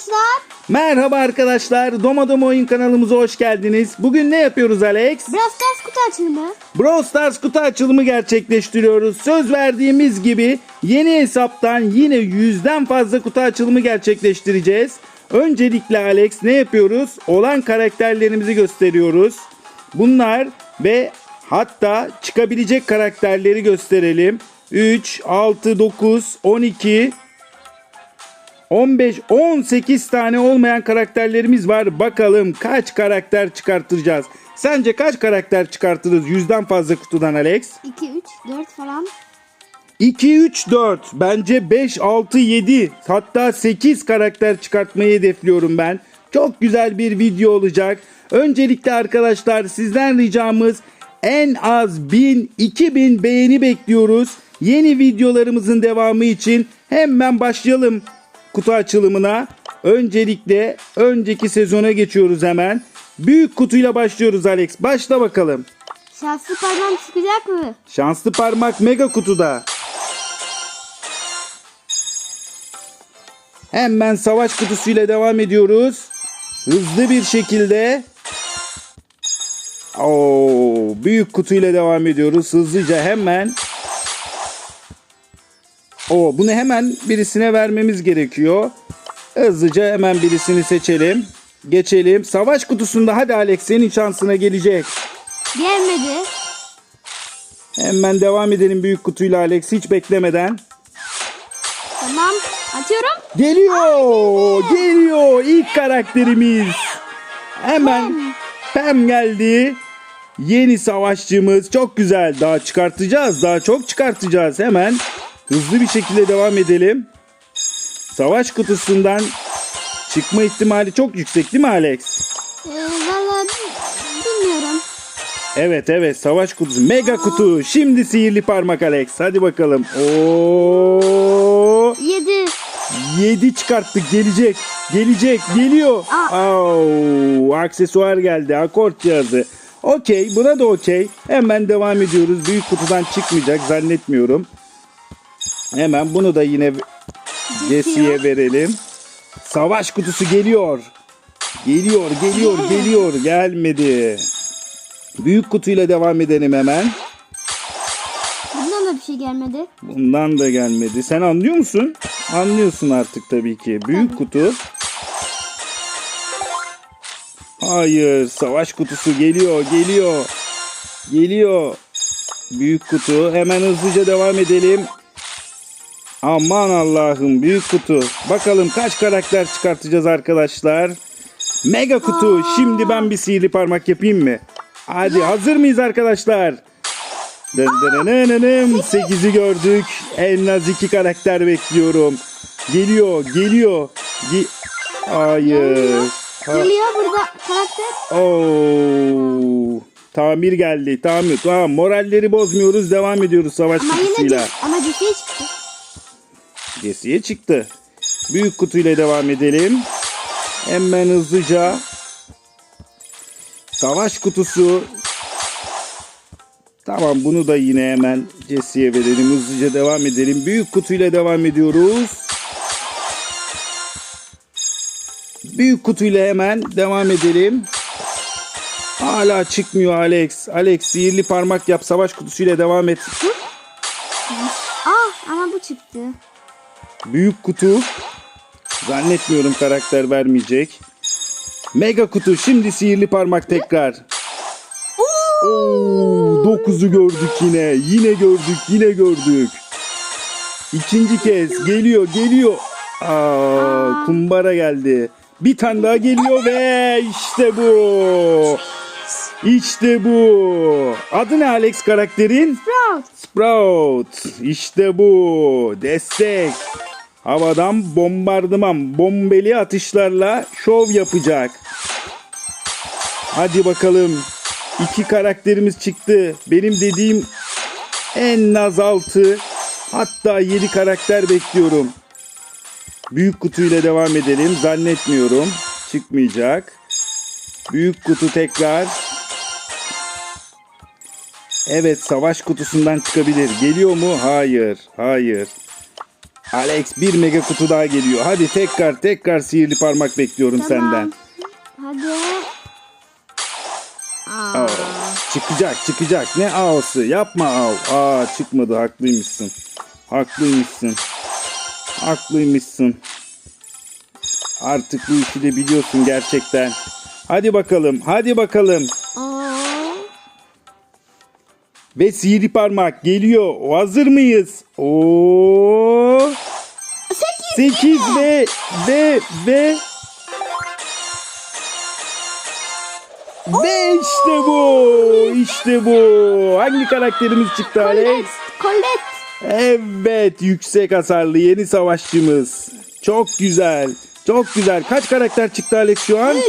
arkadaşlar. Merhaba arkadaşlar. Domadom oyun kanalımıza hoş geldiniz. Bugün ne yapıyoruz Alex? Brawl Stars kutu açılımı. Brawl Stars kutu açılımı gerçekleştiriyoruz. Söz verdiğimiz gibi yeni hesaptan yine yüzden fazla kutu açılımı gerçekleştireceğiz. Öncelikle Alex ne yapıyoruz? Olan karakterlerimizi gösteriyoruz. Bunlar ve hatta çıkabilecek karakterleri gösterelim. 3, 6, 9, 12, 15, 18 tane olmayan karakterlerimiz var. Bakalım kaç karakter çıkartacağız? Sence kaç karakter çıkartırız yüzden fazla kutudan Alex? 2, 3, 4 falan. 2, 3, 4. Bence 5, 6, 7 hatta 8 karakter çıkartmayı hedefliyorum ben. Çok güzel bir video olacak. Öncelikle arkadaşlar sizden ricamız en az 1000, 2000 beğeni bekliyoruz. Yeni videolarımızın devamı için hemen başlayalım kutu açılımına. Öncelikle önceki sezona geçiyoruz hemen. Büyük kutuyla başlıyoruz Alex. Başla bakalım. Şanslı parmağım çıkacak mı? Şanslı parmak mega kutuda. Hemen savaş kutusuyla devam ediyoruz. Hızlı bir şekilde. Oo, büyük kutuyla devam ediyoruz. Hızlıca hemen. Oo, bunu hemen birisine vermemiz gerekiyor. Hızlıca hemen birisini seçelim. Geçelim. Savaş kutusunda hadi Alex senin şansına gelecek. Gelmedi. Hemen devam edelim büyük kutuyla Alex hiç beklemeden. Tamam. Açıyorum. Geliyor, geliyor ilk karakterimiz. Hemen Pem geldi. Yeni savaşçımız çok güzel. Daha çıkartacağız, daha çok çıkartacağız. Hemen hızlı bir şekilde devam edelim. Savaş kutusundan çıkma ihtimali çok yüksek değil mi Alex? Ee, Valla bilmiyorum. Evet evet savaş kutusu. Mega kutu. Şimdi sihirli parmak Alex. Hadi bakalım. Oo! 7. 7 çıkarttık gelecek. Gelecek geliyor. Au, aksesuar geldi akort cihazı. Okey buna da okey. Hemen devam ediyoruz. Büyük kutudan çıkmayacak zannetmiyorum. Hemen bunu da yine Jesse'ye verelim. Savaş kutusu geliyor. Geliyor, geliyor, geliyor. Gelmedi. Büyük kutuyla devam edelim hemen. Bundan da bir şey gelmedi. Bundan da gelmedi. Sen anlıyor musun? Anlıyorsun artık tabii ki. Büyük kutu. Hayır, savaş kutusu geliyor, geliyor. Geliyor. Büyük kutu. Hemen hızlıca devam edelim. Aman Allah'ım büyük kutu. Bakalım kaç karakter çıkartacağız arkadaşlar. Mega kutu. Şimdi ben bir sihirli parmak yapayım mı? Hadi hazır mıyız arkadaşlar? Dın dın dın dın dın. 8'i gördük. En az iki karakter bekliyorum. Geliyor, geliyor. Ge- Hayır. Ha- Geliyor burada karakter. Oo. Tamir geldi. Tamir. Tamam. Moralleri bozmuyoruz. Devam ediyoruz savaş Ama yine de, ama ciddi çıktı. Gesiye çıktı. Büyük kutuyla devam edelim. Hemen hızlıca. Savaş kutusu. Tamam bunu da yine hemen Jesse'ye verelim. Hızlıca devam edelim. Büyük kutuyla devam ediyoruz. Büyük kutuyla hemen devam edelim. Hala çıkmıyor Alex. Alex sihirli parmak yap. Savaş kutusuyla devam et. Ah ama bu çıktı. Büyük kutu. Zannetmiyorum karakter vermeyecek. Mega kutu. Şimdi sihirli parmak tekrar. Oo, dokuzu gördük yine. Yine gördük. Yine gördük. İkinci kez geliyor geliyor. Aa, kumbara geldi. Bir tane daha geliyor ve işte bu. İşte bu. Adı ne Alex karakterin? Sprout. Sprout. İşte bu. Destek. Havadan bombardıman, bombeli atışlarla şov yapacak. Hadi bakalım. İki karakterimiz çıktı. Benim dediğim en az altı hatta yedi karakter bekliyorum. Büyük kutuyla devam edelim. Zannetmiyorum. Çıkmayacak. Büyük kutu tekrar. Evet savaş kutusundan çıkabilir. Geliyor mu? Hayır. Hayır. Alex bir mega kutu daha geliyor. Hadi tekrar tekrar sihirli parmak bekliyorum senden. Hadi. Aa. Aa, çıkacak çıkacak. Ne ağası? Yapma ağ. Aa çıkmadı haklıymışsın. Haklıymışsın. Haklıymışsın. Artık bu işi de biliyorsun gerçekten. Hadi bakalım hadi bakalım. Aa. Ve sihirli parmak geliyor. Hazır mıyız? Oo. Sekiz. 8 ve ve ve ve işte bu. İşte bu. Hangi karakterimiz çıktı Alex? Colette. Evet, yüksek hasarlı yeni savaşçımız. Çok güzel. Çok güzel. Kaç karakter çıktı Alex şu an? Üç.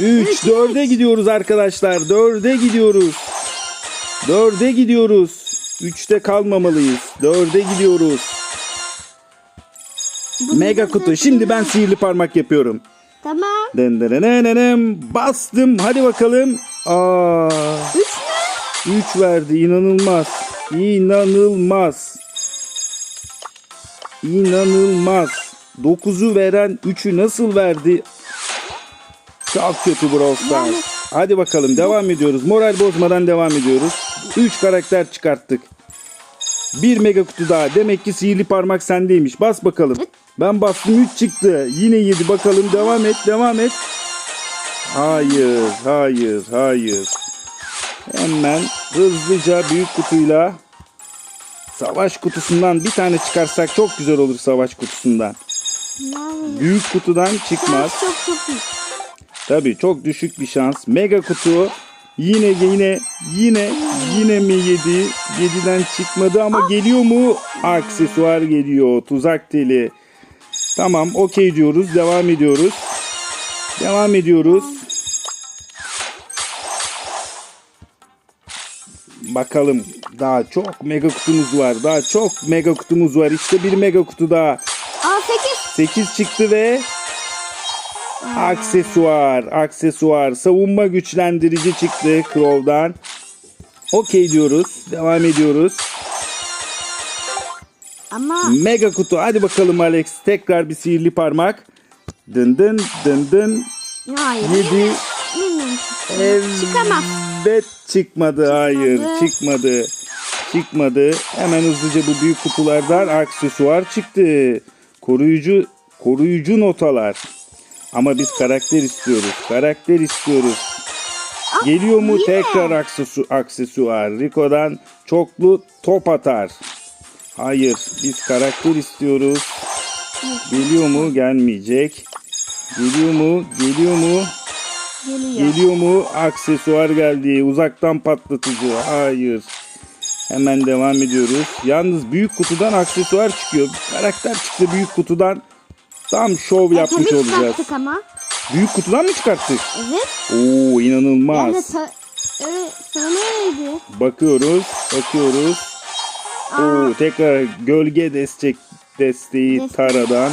3. Üç, 4'e gidiyoruz arkadaşlar. 4'e gidiyoruz. 4'e gidiyoruz. 3'te kalmamalıyız. 4'e gidiyoruz. Bunu Mega kutu. Şimdi ben sihirli parmak yapıyorum. Tamam. Dın. Bastım. Hadi bakalım. Aa, Üç mü? 3 verdi. İnanılmaz. İnanılmaz. İnanılmaz. 9'u veren 3'ü nasıl verdi? Çok kötü Brawl Stars. Yani- Hadi bakalım devam ediyoruz. Moral bozmadan devam ediyoruz. 3 karakter çıkarttık. Bir mega kutu daha. Demek ki sihirli parmak sendeymiş. Bas bakalım. Ben bastım 3 çıktı. Yine 7 bakalım. Devam et devam et. Hayır hayır hayır. Hemen hızlıca büyük kutuyla savaş kutusundan bir tane çıkarsak çok güzel olur savaş kutusundan. Büyük kutudan çıkmaz. Tabii çok düşük bir şans. Mega kutu yine yine yine yine mi 7? 7'den çıkmadı ama geliyor mu? Aksesuar geliyor. Tuzak teli. Tamam okey diyoruz. Devam ediyoruz. Devam ediyoruz. Bakalım daha çok mega kutumuz var. Daha çok mega kutumuz var. İşte bir mega kutu daha. Aa sekiz. 8 çıktı ve aksesuar, aksesuar, savunma güçlendirici çıktı Crow'dan. Okey diyoruz. Devam ediyoruz. Ama Mega kutu. Hadi bakalım Alex. Tekrar bir sihirli parmak. Dın dın dın dın. hayır. 7 Bilmiyorum. Evet Çıkamaz. çıkmadı. Hayır çıkmadı. Çıkmadı. Hemen hızlıca bu büyük kutulardan aksesuar çıktı. Koruyucu koruyucu notalar. Ama biz karakter istiyoruz. Karakter istiyoruz. Geliyor mu yine. tekrar aksesu, aksesuar? Rico'dan çoklu top atar. Hayır, biz karakter istiyoruz. Geliyor mu? Gelmeyecek. Geliyor mu? Geliyor mu? Geliyor. Geliyor mu? Aksesuar geldi. Uzaktan patlatıcı. Hayır. Hemen devam ediyoruz. Yalnız büyük kutudan aksesuar çıkıyor. Karakter çıktı büyük kutudan. Tam şov yapmış Tabii olacağız. çıkarttık ama. Büyük kutudan mı çıkarttık? Evet. Oo inanılmaz. Yani sa evet, sana öyleydi. Bakıyoruz, bakıyoruz. Oo tekrar gölge destek desteği Destek. Tara'dan.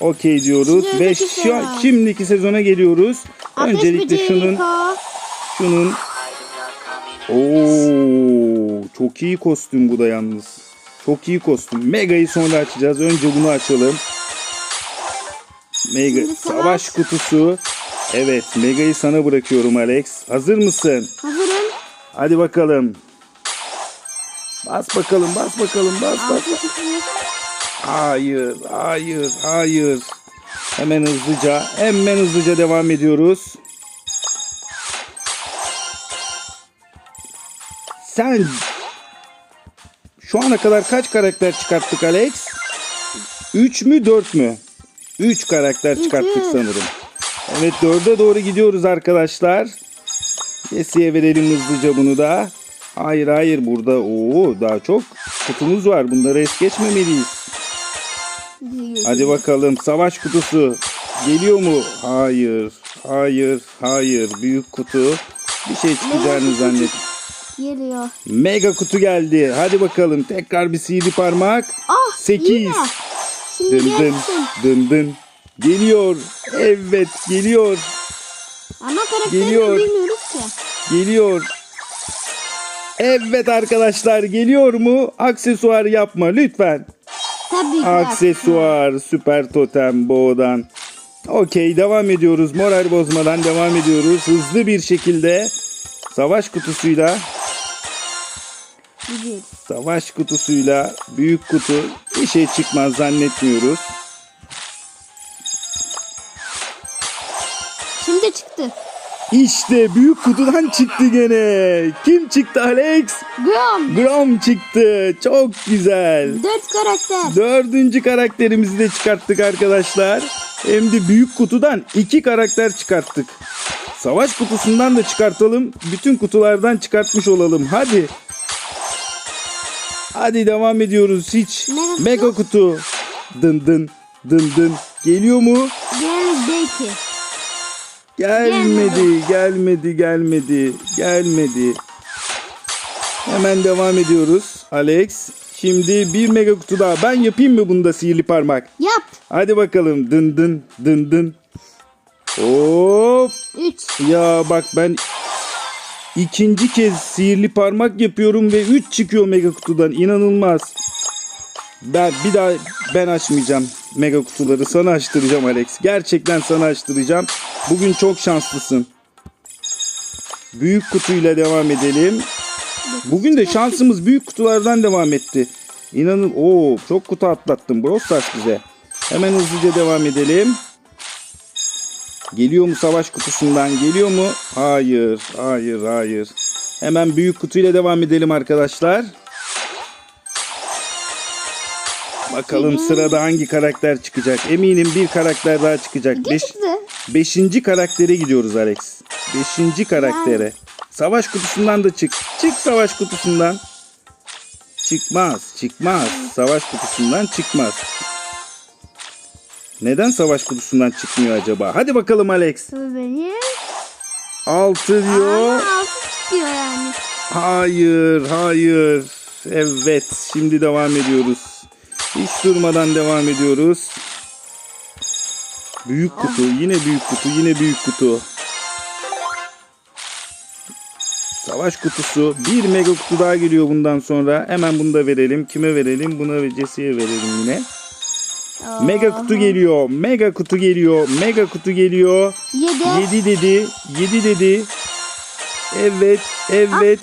Okey diyoruz Şimdi ve şu, sezon. şimdiki sezona geliyoruz. Ateş Öncelikle böceği şunun. Şunun Oo, çok iyi kostüm bu da yalnız. Çok iyi kostüm. Mega'yı sonra açacağız. Önce bunu açalım. Mega Şimdi savaş. savaş kutusu. Evet, Mega'yı sana bırakıyorum Alex. Hazır mısın? Hazırım. Hadi bakalım. Bas bakalım, bas bakalım, bas bas. Altı. Hayır, hayır, hayır. Hemen hızlıca, hemen hızlıca devam ediyoruz. Sen şu ana kadar kaç karakter çıkarttık Alex? 3 mü 4 mü? 3 karakter çıkarttık sanırım. Evet 4'e doğru gidiyoruz arkadaşlar. Jesse'ye verelim hızlıca bunu da. Hayır hayır burada oo daha çok kutumuz var. Bunları es geçmemeliyiz. Hadi bakalım savaş kutusu geliyor mu? Hayır, hayır, hayır. Büyük kutu. Bir şey çıkacağını zannet. Geliyor. Mega kutu geldi. Hadi bakalım tekrar bir sihirli parmak. Ah Sekiz. yine. Şimdi Dın dın gelsin. dın dın. Geliyor. Evet geliyor. Karakterini Geliyor. bilmiyoruz ki. Geliyor. Evet arkadaşlar geliyor mu? Aksesuar yapma lütfen. Tabii ki. Aksesuar, süper totem boğdan. Okey devam ediyoruz. Moral bozmadan devam ediyoruz. Hızlı bir şekilde savaş kutusuyla Gidiyoruz. savaş kutusuyla büyük kutu bir şey çıkmaz zannetmiyoruz. Şimdi çıktı. İşte büyük kutudan çıktı gene. Kim çıktı Alex? Grom. Grom çıktı. Çok güzel. Dört karakter. Dördüncü karakterimizi de çıkarttık arkadaşlar. Hem de büyük kutudan iki karakter çıkarttık. Savaş kutusundan da çıkartalım. Bütün kutulardan çıkartmış olalım. Hadi. Hadi devam ediyoruz. Hiç. Mega kutu. Mega kutu. Dın dın dın dın. Geliyor mu? Gel belki. Gelmedi, gelmedi, gelmedi, gelmedi. Hemen devam ediyoruz. Alex. Şimdi bir mega kutu daha. Ben yapayım mı bunda sihirli parmak? Yap. Hadi bakalım. Dın dın dın dın. Hop. Üç. Ya bak ben ikinci kez sihirli parmak yapıyorum ve 3 çıkıyor mega kutudan. İnanılmaz. Ben bir daha ben açmayacağım mega kutuları. Sana açtıracağım Alex. Gerçekten sana açtıracağım. Bugün çok şanslısın. Büyük kutuyla devam edelim. Bugün de şansımız büyük kutulardan devam etti. İnanın o çok kutu atlattım Brawl Stars bize. Hemen hızlıca devam edelim. Geliyor mu savaş kutusundan? Geliyor mu? Hayır, hayır, hayır. Hemen büyük kutuyla devam edelim arkadaşlar. Bakalım sırada hangi karakter çıkacak? Eminim bir karakter daha çıkacak. Beş, beşinci karaktere gidiyoruz Alex. Beşinci karaktere. Savaş kutusundan da çık. Çık savaş kutusundan. Çıkmaz, çıkmaz. Savaş kutusundan çıkmaz. Neden savaş kutusundan çıkmıyor acaba? Hadi bakalım Alex. Benim. 6 diyor. Altı çıkıyor yani. Hayır, hayır. Evet, şimdi devam ediyoruz. Hiç durmadan devam ediyoruz. Büyük kutu, yine büyük kutu, yine büyük kutu. Savaş kutusu. Bir mega kutu daha geliyor bundan sonra. Hemen bunu da verelim. Kime verelim? Buna ve Jesse'ye verelim yine. Mega kutu geliyor. Mega kutu geliyor. Mega kutu geliyor. Yedi. 7 dedi. 7 dedi. Evet, evet.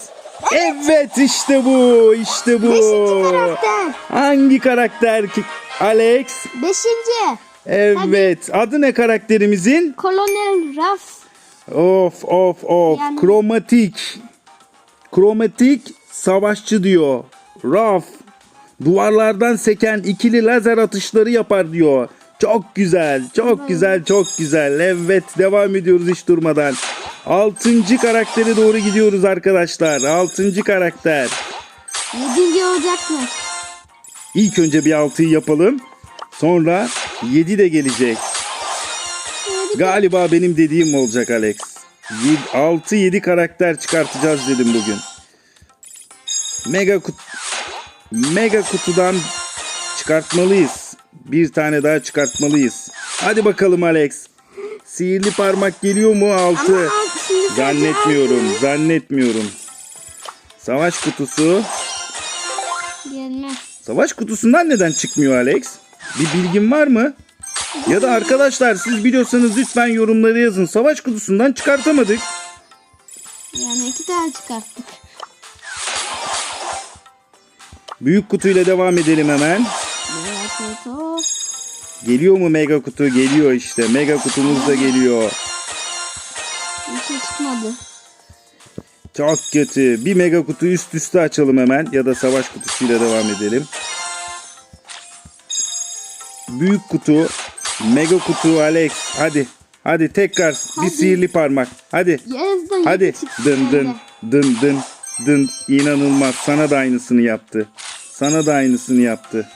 Evet işte bu. işte bu. Beşinci karakter. Hangi karakter ki? Alex. Beşinci. Evet. Adı ne karakterimizin? Kolonel Raf. Of of of. Yani- Kromatik. Kromatik savaşçı diyor. Raf. Duvarlardan seken ikili lazer atışları yapar diyor. Çok güzel, çok güzel, çok güzel. Evet, devam ediyoruz hiç durmadan. Altıncı karaktere doğru gidiyoruz arkadaşlar. Altıncı karakter. Yedinci olacak mı? İlk önce bir altıyı yapalım. Sonra yedi de gelecek. Galiba benim dediğim olacak Alex. 6-7 karakter çıkartacağız dedim bugün. Mega kut Mega kutudan çıkartmalıyız. Bir tane daha çıkartmalıyız. Hadi bakalım Alex. Sihirli parmak geliyor mu? 6. Ama alt- şimdi sadece Zannetmiyorum, altı. zannetmiyorum. Savaş kutusu. Gelmez. Savaş kutusundan neden çıkmıyor Alex? Bir bilgin var mı? Ya da arkadaşlar siz biliyorsanız lütfen yorumlara yazın. Savaş kutusundan çıkartamadık. Yani iki tane çıkarttık. Büyük kutuyla devam edelim hemen. Mega kutu. Geliyor mu mega kutu? Geliyor işte. Mega kutumuz da geliyor. Bir şey çıkmadı. Çok kötü. Bir mega kutu üst üste açalım hemen. Ya da savaş kutusuyla devam edelim. Büyük kutu. Mega kutu Alex. Hadi. Hadi tekrar bir Hadi. sihirli parmak. Hadi. Hadi. Dın dın dın dın dın. İnanılmaz. Sana da aynısını yaptı. Sana da aynısını yaptı.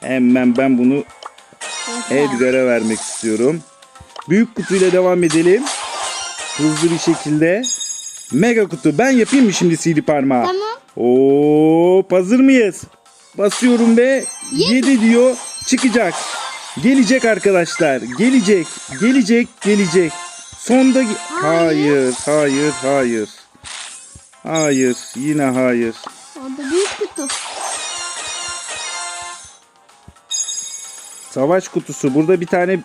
Hemen ben bunu. Edgar'a vermek istiyorum. Büyük kutuyla devam edelim. Hızlı bir şekilde. Mega kutu. Ben yapayım mı şimdi sihirli parmağı? Tamam. Hop hazır mıyız? Basıyorum ve Yedi. 7 diyor çıkacak. Gelecek arkadaşlar. Gelecek. Gelecek. Gelecek. Sonda ge- hayır, hayır, hayır. Hayır, yine hayır. Orada büyük kutu. Savaş kutusu. Burada bir tane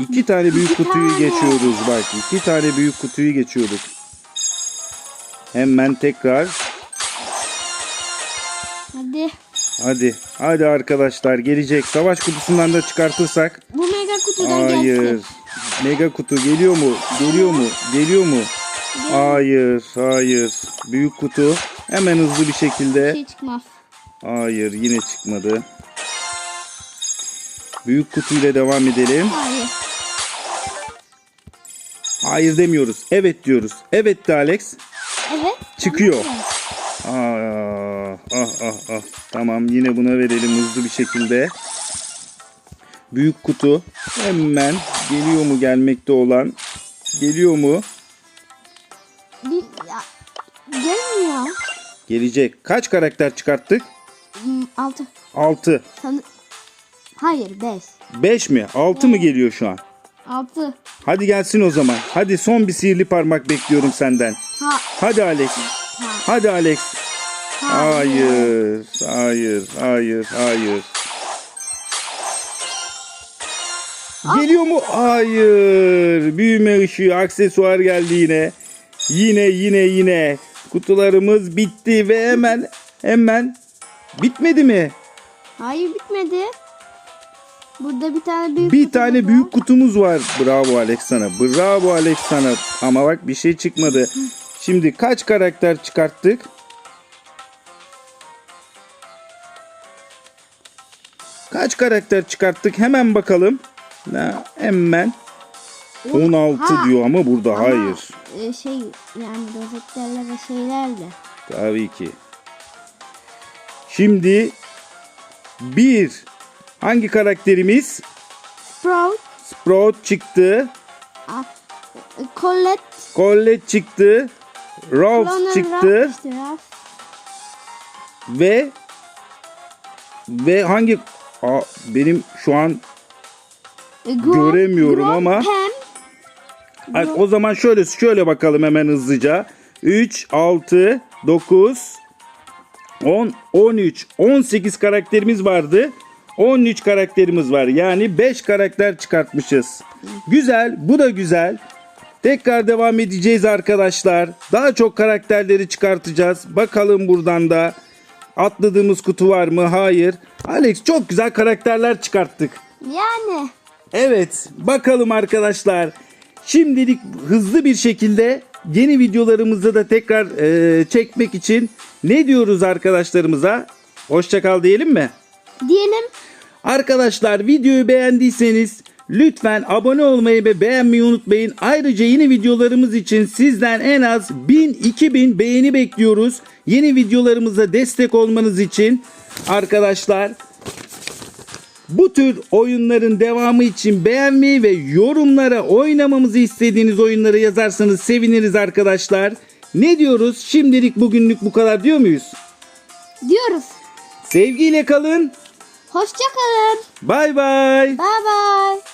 iki tane büyük İki kutuyu tane. geçiyoruz bak. iki tane büyük kutuyu geçiyorduk. Hemen tekrar. Hadi. Hadi. Hadi arkadaşlar gelecek. Savaş kutusundan da çıkartırsak. Bu mega kutudan Hayır. gelsin. Mega kutu geliyor mu? Geliyor mu? Geliyor mu? Hayır, hayır. Büyük kutu hemen hızlı bir Bir şekilde. şey çıkmaz. Hayır, yine çıkmadı. Büyük kutuyla devam edelim. Hayır. Hayır demiyoruz. Evet diyoruz. Evet de Alex. Evet. Çıkıyor. Aa, ah ah ah. Tamam yine buna verelim hızlı bir şekilde. Büyük kutu hemen geliyor mu gelmekte olan? Geliyor mu? Gelecek. Kaç karakter çıkarttık? Hmm, Altı. 6. Sanı... Hayır beş. 5 mi? 6 mı geliyor şu an? Altı. Hadi gelsin o zaman. Hadi son bir sihirli parmak bekliyorum senden. Ha. Hadi Alex. Ha. Hadi Alex. Hayır. Hayır. Hayır. Hayır. Hayır. Geliyor mu? Hayır. Büyüme ışığı, aksesuar geldi yine. Yine yine yine. Kutularımız bitti ve hemen hemen bitmedi mi? Hayır bitmedi. Burada bir tane büyük Bir tane var. büyük kutumuz var. Bravo Alex sana. Bravo Alex sana. Ama bak bir şey çıkmadı. Şimdi kaç karakter çıkarttık? Kaç karakter çıkarttık? Hemen bakalım. Ha, hemen. 16 Ha. diyor ama burada Ama, hayır. E, şey yani rozetlerle ve şeylerle. Tabii ki. Şimdi bir hangi karakterimiz? Sprout, Sprout çıktı. a- Colette, Colette çıktı. Ralph Connor, çıktı. Ralph, işte Ralph. Ve ve hangi Aa, benim şu an E, Grom, Göremiyorum Grom, ama- Pam, Ay, o zaman şöyle şöyle bakalım hemen hızlıca. 3 6 9 10 13 18 karakterimiz vardı. 13 karakterimiz var. Yani 5 karakter çıkartmışız. Güzel, bu da güzel. Tekrar devam edeceğiz arkadaşlar. Daha çok karakterleri çıkartacağız. Bakalım buradan da atladığımız kutu var mı? Hayır. Alex çok güzel karakterler çıkarttık. Yani Evet, bakalım arkadaşlar. Şimdilik hızlı bir şekilde yeni videolarımızı da tekrar e, çekmek için ne diyoruz arkadaşlarımıza? Hoşçakal diyelim mi? diyelim Arkadaşlar videoyu beğendiyseniz lütfen abone olmayı ve beğenmeyi unutmayın. Ayrıca yeni videolarımız için sizden en az 1000-2000 beğeni bekliyoruz. Yeni videolarımıza destek olmanız için arkadaşlar bu tür oyunların devamı için beğenmeyi ve yorumlara oynamamızı istediğiniz oyunları yazarsanız seviniriz arkadaşlar. Ne diyoruz? Şimdilik bugünlük bu kadar diyor muyuz? diyoruz. Sevgiyle kalın. Hoşça kalın. Bay bay. Bye bye.